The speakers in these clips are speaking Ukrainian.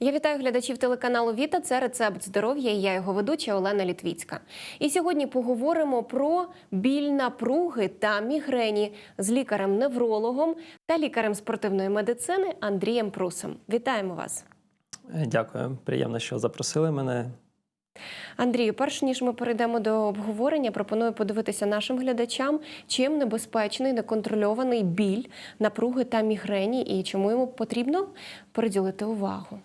Я вітаю глядачів телеканалу Віта. Це рецепт здоров'я. і Я його ведуча Олена Літвіцька. І сьогодні поговоримо про біль напруги та мігрені з лікарем-неврологом та лікарем спортивної медицини Андрієм Прусом. Вітаємо вас. Дякую, приємно, що запросили мене. Андрію, перш ніж ми перейдемо до обговорення, пропоную подивитися нашим глядачам, чим небезпечний неконтрольований біль, напруги та мігрені, і чому йому потрібно приділити увагу.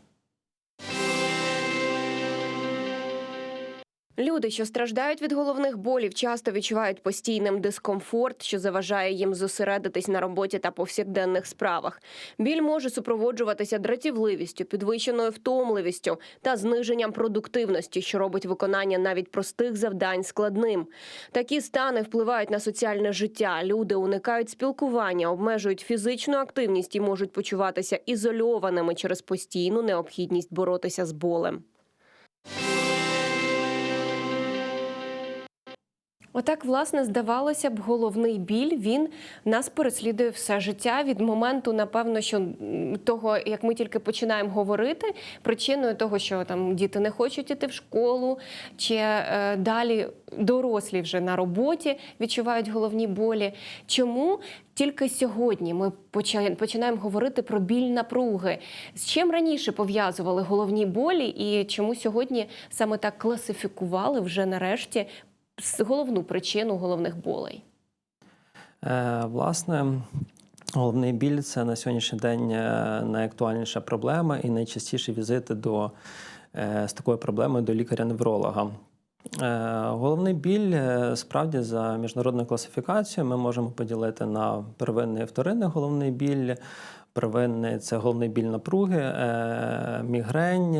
Люди, що страждають від головних болів, часто відчувають постійним дискомфорт, що заважає їм зосередитись на роботі та повсякденних справах. Біль може супроводжуватися дратівливістю, підвищеною втомливістю та зниженням продуктивності, що робить виконання навіть простих завдань складним. Такі стани впливають на соціальне життя. Люди уникають спілкування, обмежують фізичну активність і можуть почуватися ізольованими через постійну необхідність боротися з болем. Отак, власне, здавалося б, головний біль він нас переслідує все життя від моменту, напевно, що того, як ми тільки починаємо говорити, причиною того, що там діти не хочуть іти в школу, чи е, далі дорослі вже на роботі відчувають головні болі. Чому тільки сьогодні ми починаємо говорити про біль напруги? З чим раніше пов'язували головні болі, і чому сьогодні саме так класифікували вже нарешті головну причину головних болей? Е, Власне, головний біль це на сьогоднішній день е, найактуальніша проблема і найчастіші візити до, е, з такою проблемою до лікаря-невролога. Е, Головний біль справді за міжнародною класифікацією ми можемо поділити на первинний і вторинний головний біль. Первинний це головний біль напруги, е, мігрень,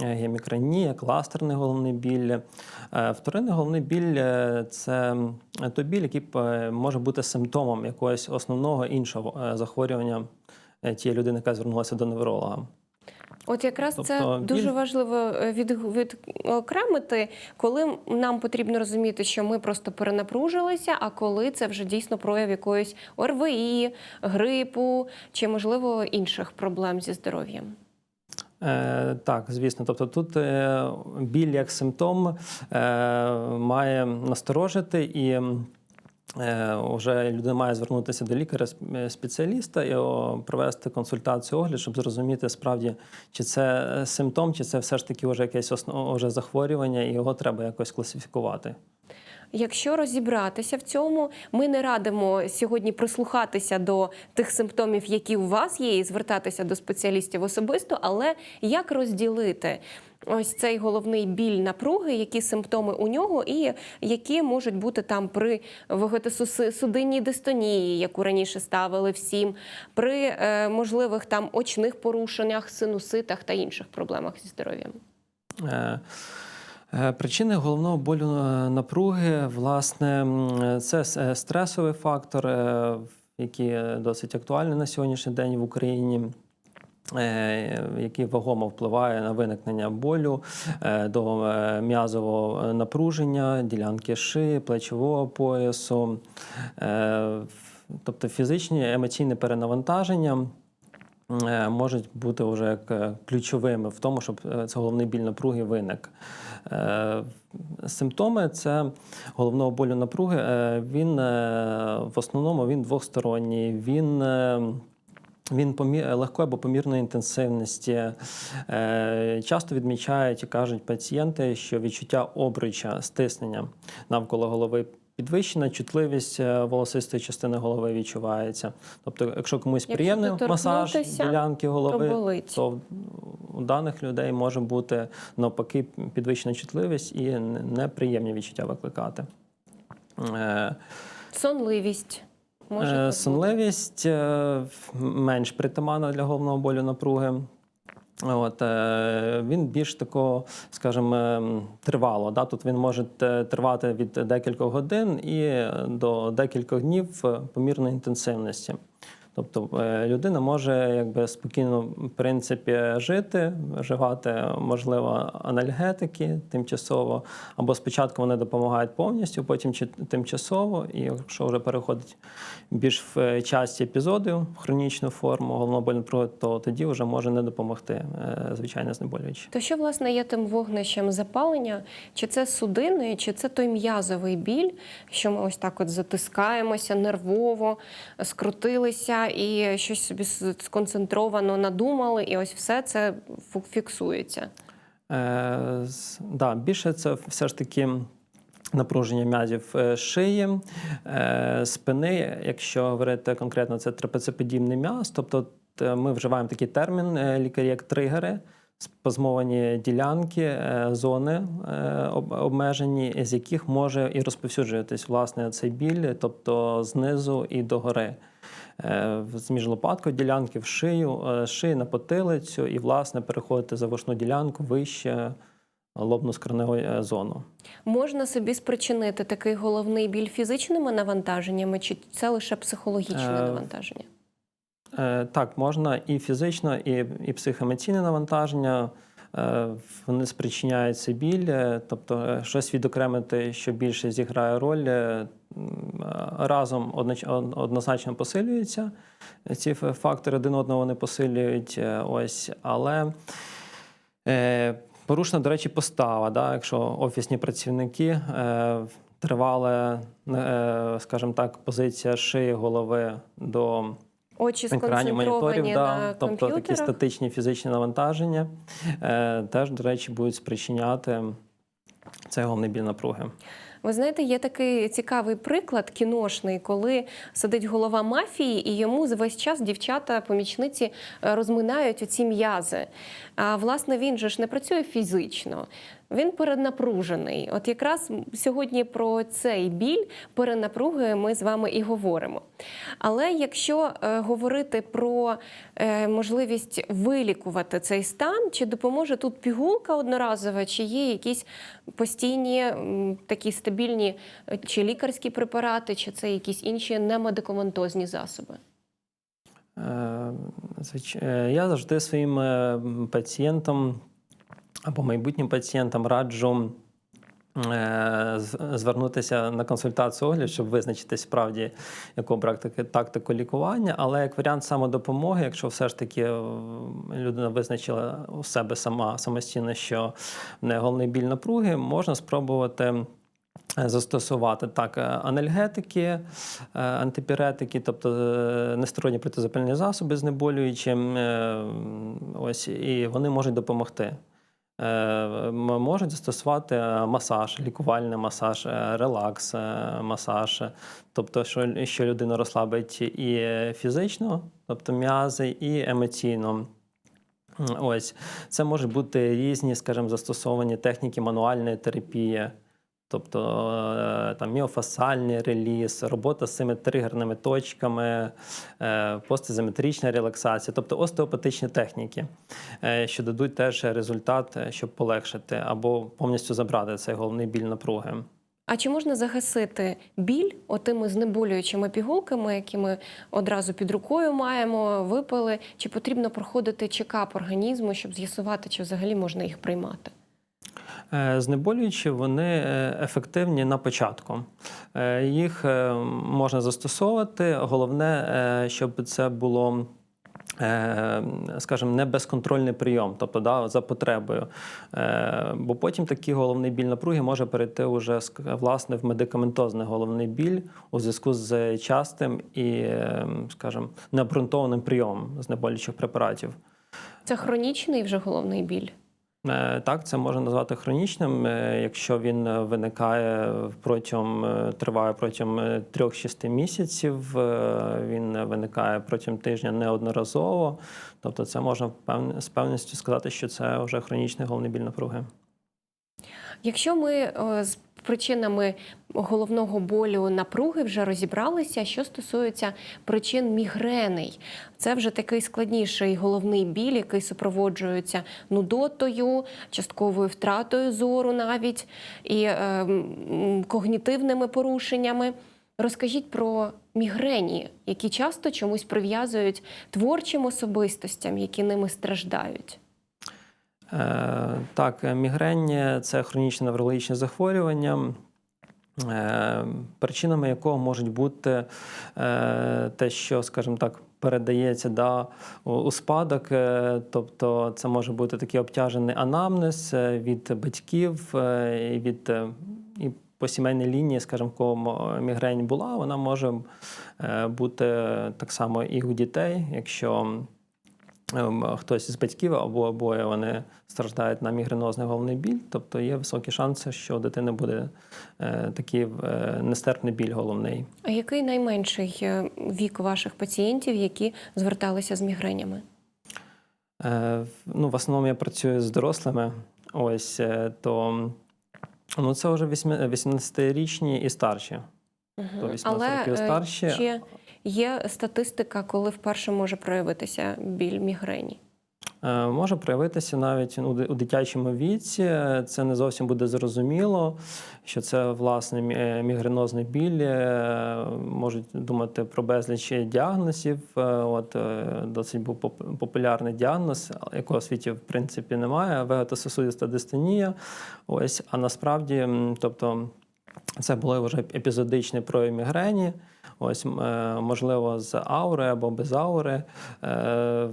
гемікранія, кластерний головний біль. Е, Вторинний головний біль е, це той біль, який може бути симптомом якогось основного іншого захворювання тієї людини, яка звернулася до невролога. От якраз це Тобто дуже біль- важливо е, від, відокремити, коли нам потрібно розуміти, що ми просто перенапружилися, а коли це вже дійсно прояв якоїсь ОРВІ, грипу чи, можливо, інших проблем зі здоров'ям. Е, так, звісно. Тобто тут е, біль як симптом е, має насторожити і. Е, Вже людина має звернутися до лікаря-спеціаліста і провести консультацію огляд, щоб зрозуміти справді, чи це е, симптом, чи це все ж таки вже якесь основ, вже захворювання, і його треба якось класифікувати. Якщо розібратися в цьому, ми не радимо сьогодні прислухатися до тих симптомів, які у вас є, і звертатися до спеціалістів особисто, але як розділити ось цей головний біль напруги, які симптоми у нього, і які можуть бути там при вегетосудинній дистонії, яку раніше ставили всім, при е, можливих там очних порушеннях, синуситах та інших проблемах зі здоров'ям. Е, е, Причини головного болю напруги, власне, це стресовий фактор, який досить актуальний на сьогоднішній день в Україні. Е, Який вагомо впливає на виникнення болю е, до е, м'язового напруження, ділянки шиї, плечового поясу, тобто фізичні емоційне перенавантаження можуть бути вже ключовими в тому, щоб це головний біль напруги виник. Симптоми це головного болю напруги. Він в основному він двосторонній. Він він помі- легкої або помірної інтенсивності. Е, Часто відмічають і кажуть пацієнти, що відчуття обруча, стиснення навколо голови. Підвищена чутливість е, волосистої частини голови відчувається. Тобто, якщо комусь Якщо приємний масаж ділянки голови, то болить. то у даних людей може бути навпаки підвищена чутливість і неприємні відчуття викликати. Е, Сонливість. Може Е. Сонливість е, менш притаманна для головного болю напруги. От, е, він більш такого, скажімо, тривало. Да? Тут він може тривати від декількох годин і до декількох днів помірної інтенсивності. Тобто е, людина може якби спокійно в принципі жити, вживати, можливо, анальгетики тимчасово, або спочатку вони допомагають повністю, потім чи- тимчасово, і якщо вже переходить більш в е, часті епізоди в хронічну форму головного напруги, то тоді вже може не допомогти е, звичайне знеболююче. То що власне є тим вогнищем запалення? Чи це судини, чи це той м'язовий біль, що ми ось так от затискаємося нервово, скрутилися і щось собі сконцентровано надумали, і ось все це фіксується. Е, да, більше це все ж таки напруження м'язів е, шиї, е, спини. Якщо говорити конкретно, це трапецеподібний м'яз. Тобто ми вживаємо такий термін е, лікарі, як тригери. Спазмовані ділянки, е, зони е, обмежені, з яких може і розповсюджуватись власне цей біль, тобто знизу і догори. Е, з ділянки в шию, е, з шиї на потилицю, і власне переходити за вушну ділянку вище лобну скроневу е, зону. Можна собі спричинити такий головний біль фізичними навантаженнями, чи це лише психологічне Е, навантаження? Е, Так, можна і фізично, і, і психоемоційне навантаження. Е, Вони спричиняють цей біль, е, тобто е, щось відокремити, що більше зіграє роль, е, е, разом однозначно посилюються. Ці фактори один одного вони посилюють. е, Ось, але е, порушена, до речі, постава. Да? Якщо офісні працівники е, тривале, е, скажімо так, позиція шиї голови до Очі екранів моніторів, да, на тобто такі статичні фізичні навантаження, е, теж, до речі, будуть спричиняти цей головний біль напруги. Ви знаєте, є такий цікавий приклад кіношний, коли сидить голова мафії, і йому весь час дівчата, помічниці е, розминають оці м'язи. А власне він же ж не працює фізично. Він перенапружений. От якраз сьогодні про цей біль перенапруги ми з вами і говоримо. Але якщо е, говорити про е, можливість вилікувати цей стан, чи допоможе тут пігулка одноразова, чи є якісь постійні такі стабільні е, чи лікарські препарати, чи це якісь інші немедикаментозні засоби? Я завжди своїм пацієнтам або майбутнім пацієнтам раджу е, звернутися на консультацію огляд, щоб визначити справді, яку практику тактику лікування. Але як варіант самодопомоги, якщо все ж таки людина визначила у себе сама самостійно, що в неї головний біль напруги, можна спробувати. е, Застосувати так е, анальгетики, антипіретики, тобто нестероїдні протизапальні засоби знеболюючі, ось і вони можуть допомогти. Е, Можуть застосувати е, масаж, лікувальний масаж, е, релакс, масаж, тобто, що, що людину розслабить і фізично, тобто м'язи, і емоційно. Ось це можуть бути різні, скажімо, застосовані техніки мануальної терапії. Тобто е, там міофасальний реліз, робота з цими тригерними точками, е, постизометрична релаксація, тобто остеопатичні техніки, е, що дадуть теж результат, щоб полегшити або повністю забрати цей головний біль напруги. А чи можна загасити біль отими знеболюючими пігулками, які ми одразу під рукою маємо, випили? Чи потрібно проходити чекап організму, щоб з'ясувати, чи взагалі можна їх приймати? Е, Знеболюючі вони е, ефективні на початку. Е, Їх можна застосовувати. Головне, щоб це було. Скажімо, не безконтрольний прийом, тобто да, за потребою. Бо потім такий головний біль напруги може перейти уже власне в медикаментозний головний біль у зв'язку з частим і, скажімо, необґрунтованим прийомом знеболюючих препаратів. Це хронічний вже головний біль. Е, Так, це можна назвати хронічним, е, якщо він е, виникає протягом триває протягом е, 3-6 місяців. Він виникає протягом тижня неодноразово. Тобто, це можна з певністю сказати, що це вже хронічний головний біль напруги. Якщо ми причинами головного болю напруги вже розібралися, що стосується причин мігреней, це вже такий складніший головний біль, який супроводжується нудотою, частковою втратою зору навіть і е, когнітивними порушеннями. Розкажіть про мігрені, які часто чомусь прив'язують творчим особистостям, які ними страждають. Е, Так, мігрень це хронічне неврологічне захворювання, е, причинами якого можуть бути е, те, що, скажімо так, передається да, у- спадок. Тобто це може бути такий обтяжений анамнез від батьків і від по сімейній лінії, скажімо, кого мігрень була, вона може бути так само і у дітей, якщо хтось з батьків або обоє вони страждають на мігренозний головний біль, тобто є високі шанси, що у дитини буде е, такий е, нестерпний біль головний. А який найменший е, вік ваших пацієнтів, які зверталися з мігренями? Ну, в основному я працюю з дорослими, ось то ну, це вже 18-річні і старші. Мгм. То 18 Але років старші. чи є статистика, коли вперше може проявитися біль мігрені? Е, Може проявитися навіть у дитячому віці. Це не зовсім буде зрозуміло, що це власне е, мігренозний біль. Е, Можуть думати про безліч діагнозів. От досить був популярний діагноз, якого в світі в принципі немає. Вегетососудиста дистонія. Ось, а насправді, тобто, це були вже епізодичні прояви мігрені. Ось, е, можливо, з аури або без аури, е,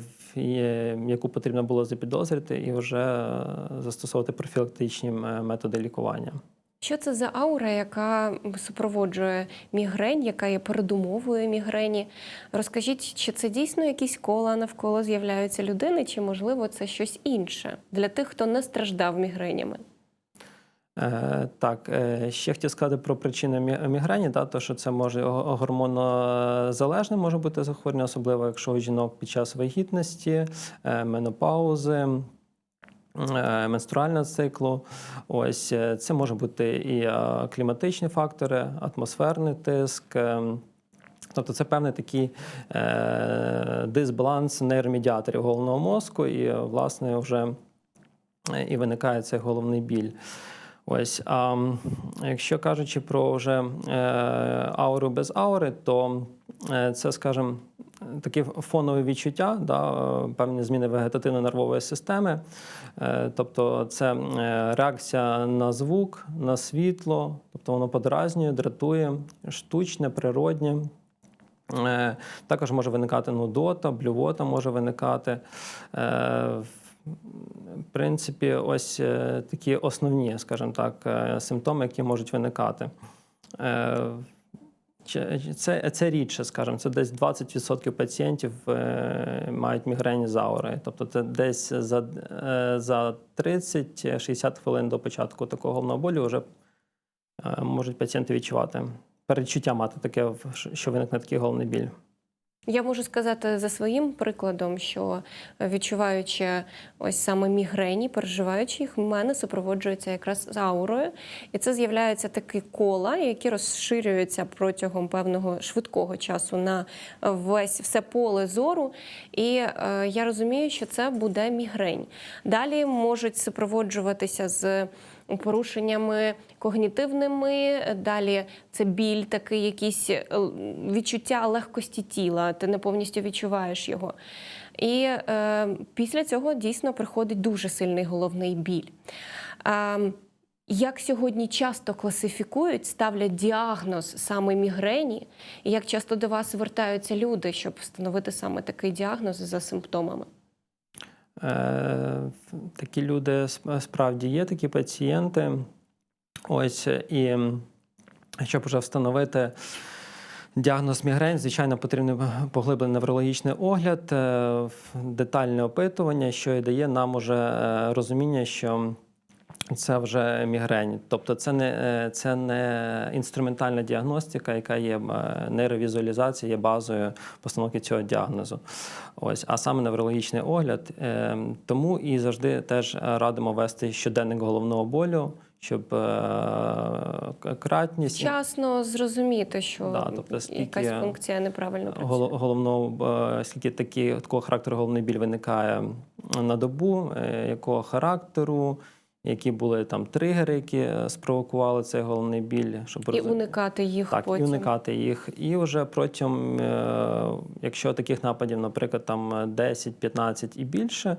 яку потрібно було запідозрити і вже е, застосовувати профілактичні методи лікування. Що це за аура, яка супроводжує мігрень, яка є передумовою мігрені? Розкажіть, чи це дійсно якісь кола навколо з'являються людини, чи можливо це щось інше для тих, хто не страждав мігренями? Е, Так, е, ще хотів сказати про причини мі- мігрені, да, то що це може гормонозалежне може бути захворювання, особливо якщо у жінок під час вагітності, е, менопаузи. Менструального циклу, ось це може бути і кліматичні фактори, атмосферний тиск. Тобто це певний такий дисбаланс нейромедіаторів головного мозку, і власне вже і виникає цей головний біль. Ось, а якщо кажучи про вже е, ауру без аури, то е, це, скажімо, такі фонові відчуття, да, е, певні зміни вегетативно-нервової системи. Тобто це реакція на звук, на світло, тобто воно подразнює, дратує, штучне, природнє. Також може виникати нудота, блювота може виникати. В принципі, ось е, такі основні, скажімо так, е, симптоми, які можуть виникати. Е, Це, це рідше, скажімо, це десь 20% пацієнтів мають мігрені з аурою. Тобто це десь за, за 30-60 хвилин до початку такого головного болю вже можуть пацієнти відчувати передчуття мати таке, що виникне такий головний біль. Я можу сказати за своїм прикладом, що е, відчуваючи ось саме мігрені, переживаючи їх, в мене супроводжується якраз з аурою, і це з'являються такі кола, які розширюються протягом певного швидкого часу на весь все поле зору. І е, я розумію, що це буде мігрень. Далі можуть супроводжуватися з порушеннями когнітивними. Далі це біль, такий якийсь е, відчуття легкості тіла. Ти не повністю відчуваєш його. І е, після цього дійсно приходить дуже сильний головний біль. Е, як сьогодні часто класифікують, ставлять діагноз саме мігрені, і як часто до вас звертаються люди, щоб встановити саме такий діагноз за симптомами? Е, Такі люди справді є, такі пацієнти. Ось і щоб вже встановити діагноз мігрень, звичайно, потрібен поглиблений неврологічний огляд, е, детальне опитування, що і дає нам уже е, розуміння, що це вже мігрень. Тобто це не, е, це не інструментальна діагностика, яка є е, нейровізуалізація, є базою постановки цього діагнозу. Ось, а саме неврологічний огляд. Е, Тому і завжди теж радимо вести щоденник головного болю, щоб е, кратність. Вчасно зрозуміти, що Да, тобто скільки якась функція неправильно працює. Гол- головного, скільки такі, такого характеру головний біль виникає на добу, е, якого характеру, які були там тригери, які е, спровокували цей головний біль, щоб І роз... уникати їх так, потім. і уникати їх. І вже протягом, е, якщо таких нападів, наприклад, там 10, 15 і більше,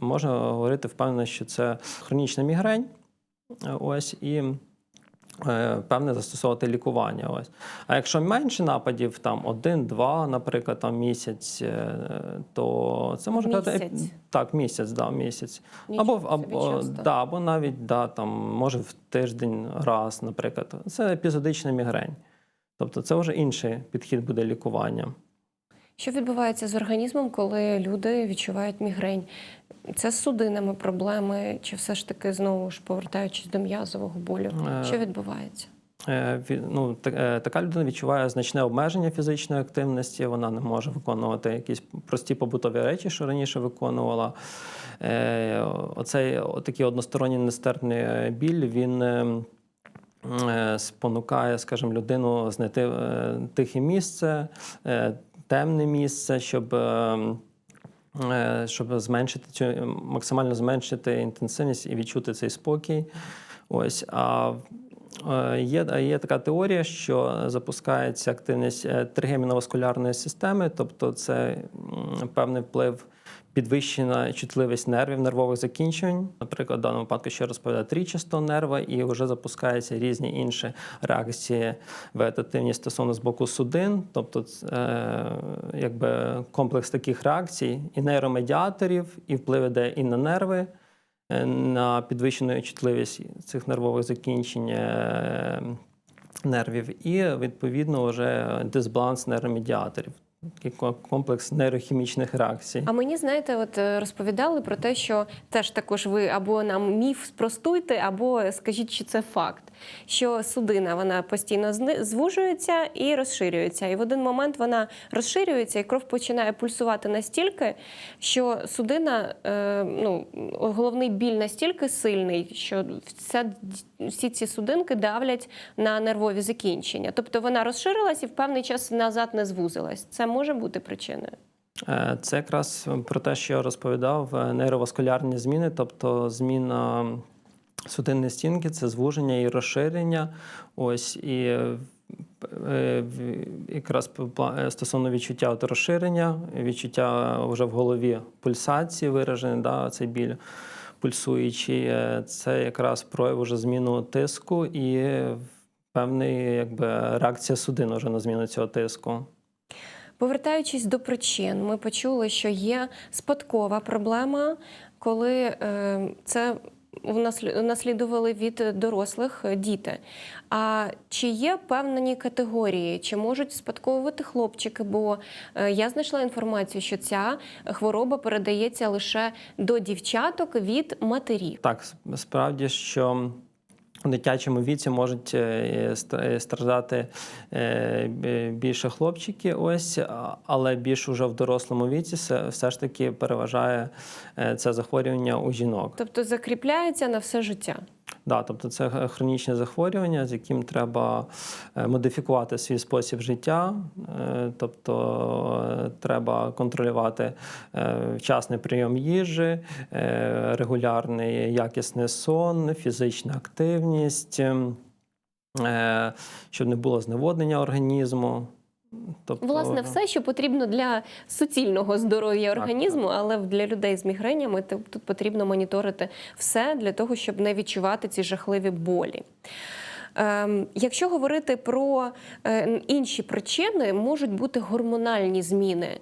можна говорити впевнено, що це хронічна мігрень. Е, Ось і. Е, Певне застосовувати лікування. Ось. А якщо менше нападів, там один-два, наприклад, там місяць, е, то це може казати Місяць? так, місяць, да, місяць. Нічого Або, або, да, або навіть да, там, може в тиждень раз, наприклад. Це епізодична мігрень. Тобто це вже інший підхід буде лікування. Що відбувається з організмом, коли люди відчувають мігрень? Це з судинами проблеми, чи все ж таки знову ж повертаючись до м'язового болю? Е, Що відбувається? Е, Ну, е, така людина відчуває значне обмеження фізичної активності, вона не може виконувати якісь прості побутові речі, що раніше виконувала. Оцей такий односторонній нестерпний біль, він. Спонукає, скажімо, людину знайти тихе місце, темне місце, щоб, щоб зменшити цю максимально зменшити інтенсивність і відчути цей спокій. Ось а е, є, є така теорія, що запускається активність е, тригеміноваскулярної системи, тобто це певний вплив. Підвищена чутливість нервів, нервових закінчень. Наприклад, в даному випадку ще розповідає трічастого нерва, і вже запускаються різні інші реакції вегетативні стосовно з боку судин. Тобто, е, якби комплекс таких реакцій і нейромедіаторів, і вплив іде і на нерви, е, на підвищену чутливість цих нервових закінчень. е, Нервів і відповідно вже дисбаланс нейромедіаторів, комплекс нейрохімічних реакцій. А мені знаєте, от е, розповідали про те, що теж також ви або нам міф спростуйте, або скажіть, що це факт. Що судина вона постійно звужується і розширюється. І в один момент вона розширюється, і кров починає пульсувати настільки, що судина, е, ну головний біль настільки сильний, що вся, всі ці судинки давлять на нервові закінчення. Тобто вона розширилась і в певний час назад не звузилась. Це може бути причиною. Е, Це якраз про те, що я розповідав, е, нейроваскулярні зміни, тобто зміна судинної стінки, це звуження і розширення. Ось і е, якраз стосовно відчуття от розширення, відчуття вже в голові пульсації виражений, да, цей біль пульсуючий, це якраз прояв уже зміну тиску і якби реакція судин вже на зміну цього тиску. Повертаючись до причин, ми почули, що є спадкова проблема, коли е, це унаслідували від дорослих діти. А чи є певні категорії, чи можуть спадковувати хлопчики? Бо е, я знайшла інформацію, що ця хвороба передається лише до дівчаток від матерів. Так, справді, що у дитячому віці можуть е, е, страждати е, більше хлопчики, ось, але більш уже в дорослому віці все, ж таки переважає це захворювання у жінок. Тобто закріпляється на все життя. Да, тобто це хронічне захворювання, з яким треба е, модифікувати свій спосіб життя, Е, тобто е, треба контролювати вчасний прийом їжі, регулярний якісний сон, фізична активність, ем, щоб не було зневоднення організму. Тобто, Власне, все, що потрібно для суцільного здоров'я Так, організму, але для людей з мігренями тут потрібно моніторити все для того, щоб не відчувати ці жахливі болі. Ем, якщо говорити про е, інші причини, можуть бути гормональні зміни.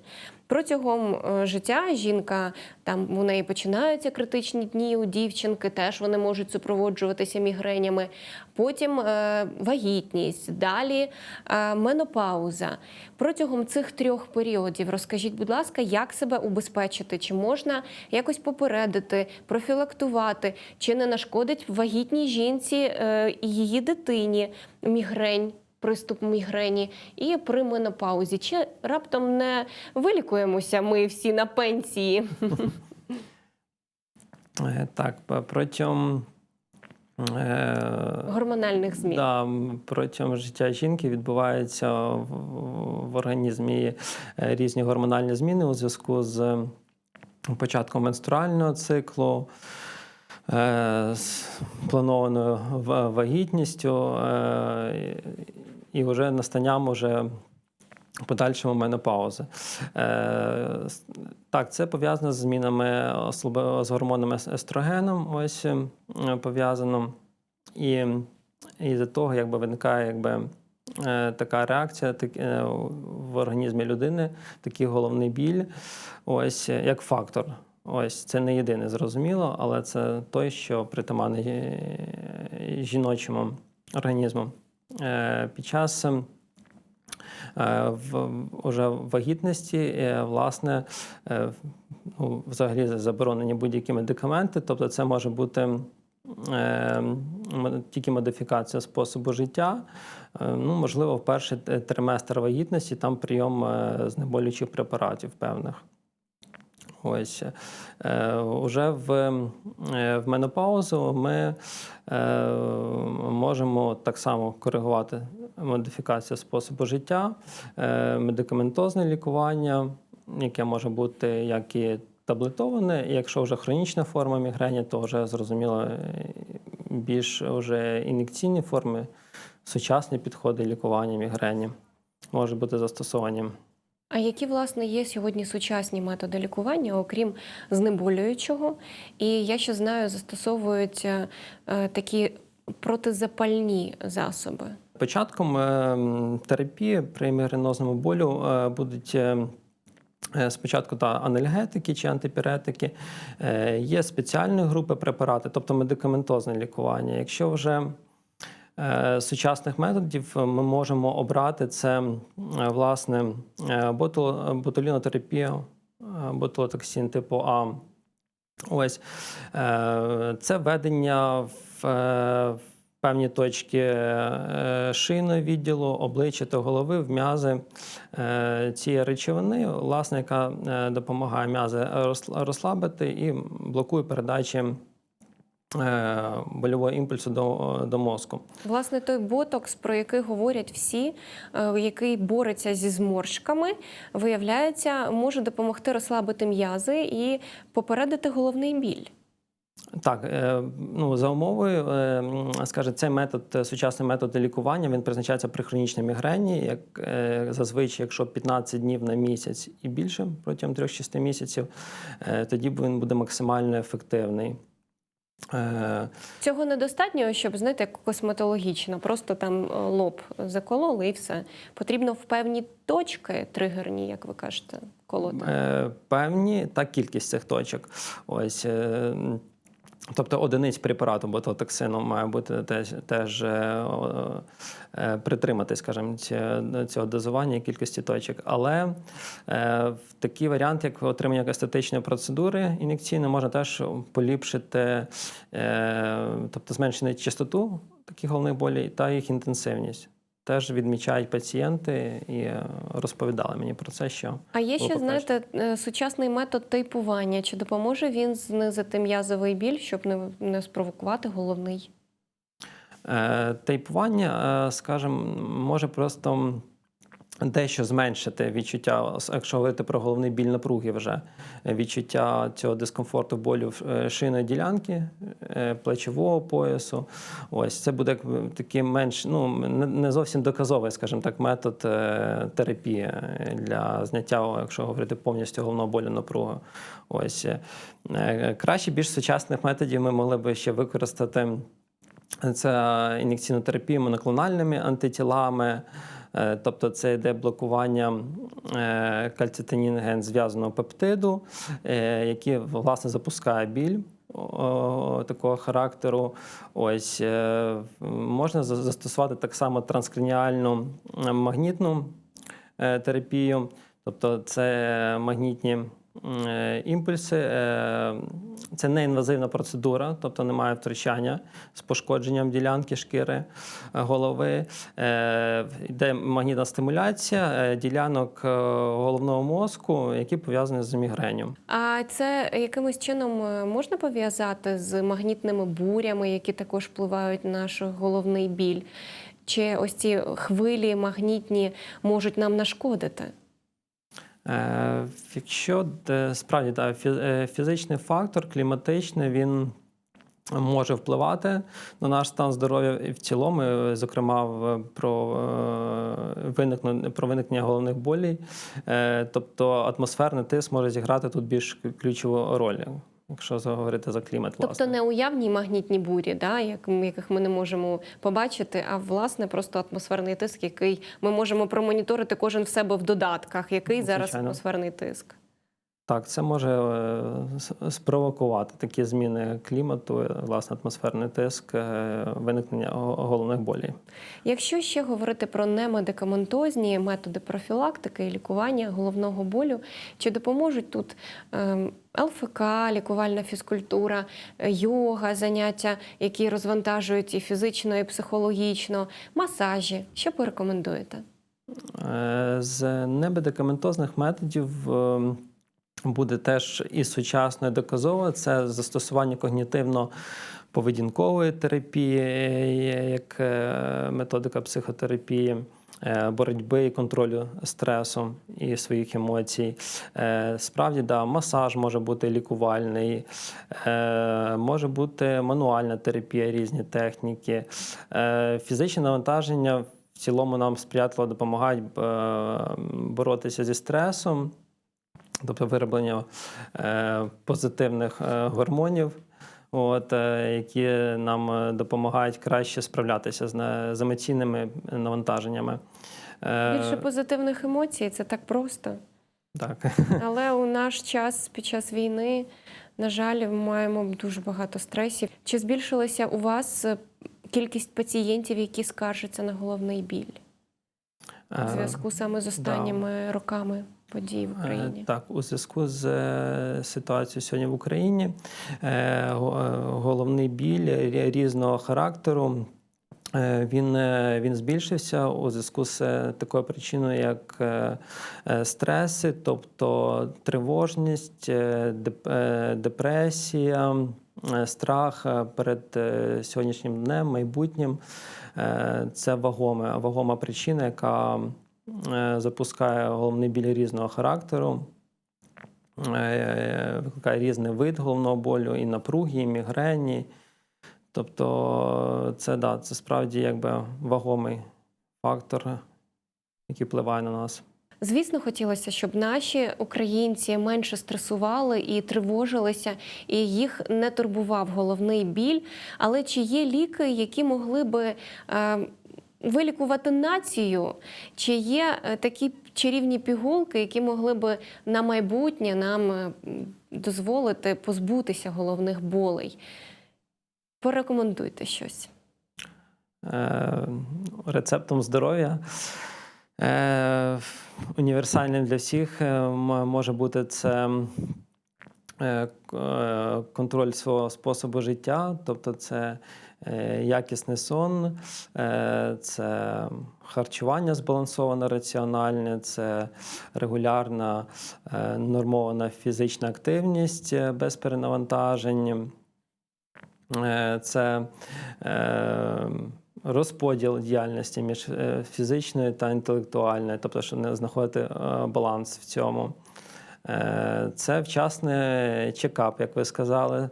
Протягом е, життя жінка там у неї починаються критичні дні у дівчинки, теж вони можуть супроводжуватися мігренями. Потім е, вагітність, далі е, менопауза. Протягом цих трьох періодів розкажіть, будь ласка, як себе убезпечити? Чи можна якось попередити, профілактувати, чи не нашкодить вагітній жінці е, її дитині мігрень? Приступ мігрені і при менопаузі. Чи раптом не вилікуємося ми всі на пенсії? Е, Так, протягом. е, Гормональних змін. Да, протягом життя жінки відбуваються в, організмі е, різні гормональні зміни у зв'язку з початком менструального циклу. з планованою вагітністю і вже настанням уже подальшому менопаузи. Е, Так, це пов'язано з змінами з гормоном ес- естрогеном, ось е, пов'язано. І, і за того якби виникає якби, е, така реакція так, е, в організмі людини, такий головний біль, ось як фактор. Ось це не єдине зрозуміло, але це той, що притаманний жіночому організму. Е, Під час е, в уже вагітності, е, власне, ну, взагалі заборонені будь-які медикаменти, тобто це може бути тільки модифікація способу життя. Ну, можливо, в перший триместр вагітності там прийом знеболюючих препаратів певних. Ось е, уже в, е, в менопаузу ми е, можемо так само коригувати модифікацію способу життя, медикаментозне лікування, яке може бути як і таблетоване, якщо вже хронічна форма мігрені, то вже зрозуміло більш вже ін'єкційні форми, сучасні підходи лікування мігрені можуть бути застосовані. А які власне є сьогодні сучасні методи лікування, окрім знеболюючого? І я ще знаю, застосовують е, такі протизапальні засоби. Початком е, терапії при мігренозному болю е, будуть. Спочатку та анальгетики чи антипіретики, є спеціальні групи препарати, тобто медикаментозне лікування. Якщо вже сучасних методів ми можемо обрати це е, власне е, ботул- ботулінотерапія, е, ботулотоксин типу А. Ось е, це введення в, е, певні точки е, шийного відділу, обличчя та голови, в м'язи е, цієї речовини, власне, яка е, допомагає м'язи розслабити і блокує передачі е, больового імпульсу до, до мозку. Власне, той ботокс, про який говорять всі, е, який бореться зі зморшками, виявляється, може допомогти розслабити м'язи і попередити головний біль. Так, е, ну за умовою, е, скаже, цей метод, е, сучасний метод лікування, він призначається при хронічній мігрені, як е, зазвичай, якщо 15 днів на місяць і більше протягом 3-6 місяців, е, тоді він буде максимально ефективний. Е, Цього недостатньо, щоб знаєте, косметологічно, просто там е, лоб закололи і все. Потрібно в певні точки тригерні, як ви кажете, колоти. Е, Певні та кількість цих точок. Ось. Тобто одиниць препарату ботулотоксину має бути теж, теж е, е, притриматись, скажімо, цього дозування і кількості точок. Але е, такий варіант, як отримання естетичної процедури ін'єкційної, можна теж поліпшити, е, тобто зменшити частоту таких головних болей та їх інтенсивність. Теж відмічають пацієнти і е, розповідали мені про це, що А є ще, знаєте, е, сучасний метод тейпування. Чи допоможе він знизити м'язовий біль, щоб не, не спровокувати головний? Е, Тейпування, скажімо, може просто дещо зменшити відчуття, якщо говорити про головний біль напруги, вже е, відчуття цього дискомфорту болю е, шийної ділянки, е, плечового поясу. Ось це буде такий менш ну не- зовсім доказовий, скажімо так, метод терапії для зняття, якщо говорити повністю головного болю напруги. Ось краще більш сучасних методів ми могли б ще використати. Це ін'єкційну терапію моноклональними антитілами, тобто це йде блокування е, зв'язаного пептиду, е, який власне запускає біль. Такого характеру, ось е, можна застосувати так само транскраніальну е, магнітну е, терапію, тобто це магнітні е, імпульси. е, Це неінвазивна процедура, тобто немає втручання з пошкодженням ділянки шкіри е, голови. Е, Йде магнітна стимуляція е, ділянок е, головного мозку, які пов'язані з мігренью. А це якимось чином е, можна пов'язати з магнітними бурями, які також впливають на наш головний біль? Чи ось ці хвилі магнітні можуть нам нашкодити? Е, Якщо справді так, е, фізичний фактор, кліматичний, він може впливати на наш стан здоров'я і в цілому, е, зокрема, про, виникнення, про виникнення головних болей. Тобто атмосферний тиск може зіграти тут більш ключову роль, якщо говорити за клімат. Тобто власне. не уявні магнітні бурі, да, як, яких ми не можемо побачити, а власне просто атмосферний тиск, який ми можемо промоніторити кожен в себе в додатках. Який зараз атмосферний тиск? Так, це може е, спровокувати такі зміни клімату, е, власне, атмосферний тиск, е, виникнення головних болей. Якщо ще говорити про немедикаментозні методи профілактики і лікування головного болю, чи допоможуть тут ем, ЛФК, лікувальна фізкультура, йога, заняття, які розвантажують і фізично, і психологічно, масажі? Що порекомендуєте? З немедикаментозних методів е, буде теж і сучасно, і доказово. Це застосування когнітивно-поведінкової терапії, е, як е, методика психотерапії. е, Боротьби і контролю стресу і своїх емоцій. Е, Справді, да, масаж може бути лікувальний, може бути мануальна терапія, різні техніки, фізичне навантаження в цілому нам сприятливо допомагають боротися зі стресом, тобто вироблення е, позитивних е, гормонів. От, е, які нам допомагають краще справлятися з, з емоційними навантаженнями. Більше позитивних емоцій це так просто. Так. Але у наш час під час війни, на жаль, ми маємо дуже багато стресів. Чи збільшилася у вас кількість пацієнтів, які скаржаться на головний біль у зв'язку саме з останніми роками подій в Е, Україні? Так, у зв'язку з е, ситуацією сьогодні в Україні е, го- головний біль різного характеру. Він, він збільшився у зв'язку з такою причиною, як стреси, тобто тривожність, деп- депресія, страх перед сьогоднішнім днем, майбутнім. Це вагома, вагома причина, яка запускає головний біль різного характеру, е, викликає різний вид головного болю, і напруги, і мігрені. Тобто, це да, це справді якби вагомий фактор, який впливає на нас. Звісно, хотілося, щоб наші українці менше стресували і тривожилися, і їх не турбував головний біль. Але чи є ліки, які могли би е, вилікувати націю? Чи є е, такі чарівні пігулки, які могли би на майбутнє нам е, дозволити позбутися головних болей? Порекомендуйте щось. Е, рецептом здоров'я. Універсальним для всіх може бути це контроль свого способу життя, тобто це якісний сон, е, це харчування збалансоване, раціональне, це регулярна е, нормована фізична активність е, без перенавантажень. Е, Це е, розподіл діяльності між е, фізичною та інтелектуальною, тобто, щоб не знаходити е, баланс в цьому. Е, Це вчасний чекап, як ви сказали,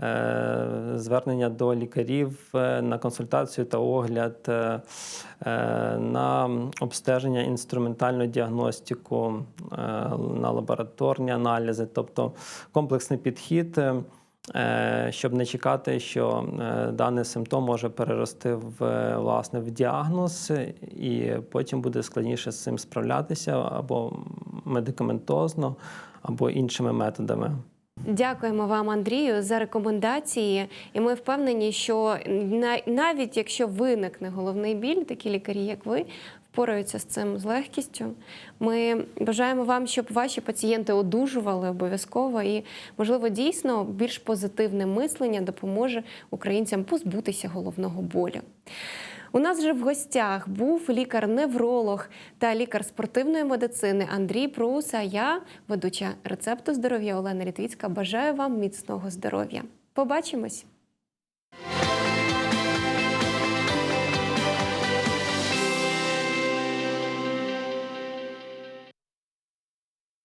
е, звернення до лікарів е, на консультацію та огляд, на обстеження інструментальну діагностику, на лабораторні аналізи, тобто комплексний підхід. Щоб не чекати, що даний симптом може перерости в власне в діагноз, і потім буде складніше з цим справлятися або медикаментозно, або іншими методами. Дякуємо вам, Андрію, за рекомендації. І ми впевнені, що навіть якщо виникне головний біль, такі лікарі, як ви, впораються з цим з легкістю. Ми бажаємо вам, щоб ваші пацієнти одужували обов'язково і, можливо, дійсно більш позитивне мислення допоможе українцям позбутися головного болю. У нас же в гостях був лікар-невролог та лікар спортивної медицини Андрій Прус. А я, ведуча рецепту здоров'я Олена Літвіцька, бажаю вам міцного здоров'я. Побачимось!